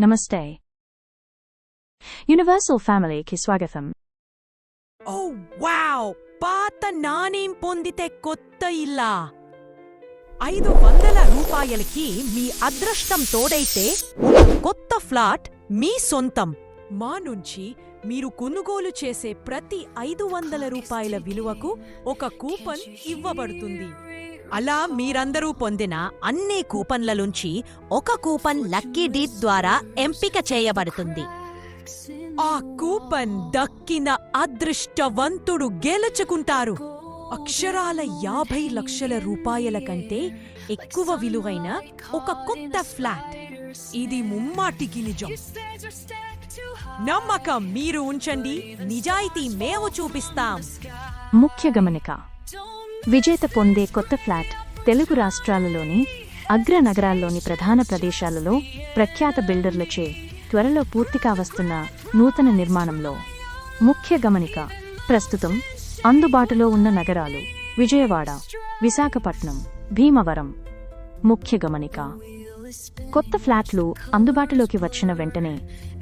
నమస్తే. యూనివర్సల్ ఫ్యామిలీకి స్వాగతం. Oh, ఓ వావ్ పాత నాణేం పొందితే కొత్త ఇల్లా? ఐదు వందల రూపాయలకి మీ అదృష్టం తోడైతే ఒక కొత్త ఫ్లాట్ మీ సొంతం. మా నుంచి మీరు కొనుగోలు చేసే ప్రతి ఐదు వందల రూపాయల విలువకు ఒక కూపన్ ఇవ్వబడుతుంది. అలా మీరందరూ పొందిన అన్ని కూపన్లలోంచి ఒక కూపన్ లక్కీ డీప్ ద్వారా ఎంపిక చేయబడుతుంది. ఆ కూపన్ దక్కిన అదృష్టవంతుడు గెలుచుకుంటారు. అక్షరాల యాభై లక్షల రూపాయల కంటే ఎక్కువ విలువైన ఒక కొత్త ఫ్లాట్. ఇది ముమ్మాటికి నిజం. నమ్మకం మీరు ఉంచండి. నిజాయితీ మేము చూపిస్తాం. ముఖ్య గమనిక. విజేత పొందే కొత్త ఫ్లాట్ తెలుగు రాష్ట్రాలలోని అగ్ర నగరాల్లోని ప్రధాన ప్రదేశాలలో ప్రఖ్యాత బిల్డర్లచే త్వరలో పూర్తిగా వస్తున్న నూతన నిర్మాణంలో. ముఖ్య గమనిక. ప్రస్తుతం అందుబాటులో ఉన్న నగరాలు విజయవాడ విశాఖపట్నం భీమవరం. ముఖ్య గమనిక. కొత్త ఫ్లాట్లు అందుబాటులోకి వచ్చిన వెంటనే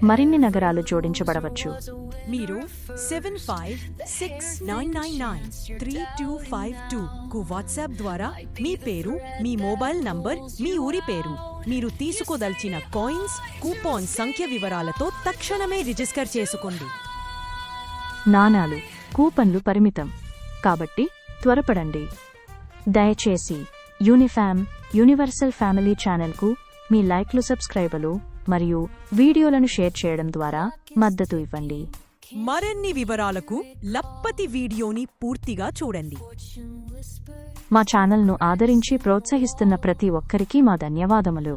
మరిన్ని నగరాలు జోడించబడవచ్చు. మీరు seven five six nine nine nine three two five two కు వాట్సాప్ ద్వారా మీ పేరు మీ మొబైల్ నంబర్ మీ ఊరి పేరు మీరు తీసుకోదల్చిన కాయిన్స్ కూపాన్ సంఖ్య వివరాలతో తక్షణమే రిజిస్టర్ చేసుకోండి. నాణాలు కూపన్లు పరిమితం. కాబట్టి త్వరపడండి. దయచేసి యూనిఫామ్ యూనివర్సల్ ఫ్యామిలీ ఛానల్కు మీ లైక్లు సబ్స్క్రైబర్లు మరియు వీడియోలను షేర్ చేయడం ద్వారా మద్దతు ఇవ్వండి. మరిన్ని వివరాలకు లప్పతి వీడియోని పూర్తిగా చూడండి. మా ఛానల్ను ఆదరించి ప్రోత్సహిస్తున్న ప్రతి ఒక్కరికి మా ధన్యవాదములు.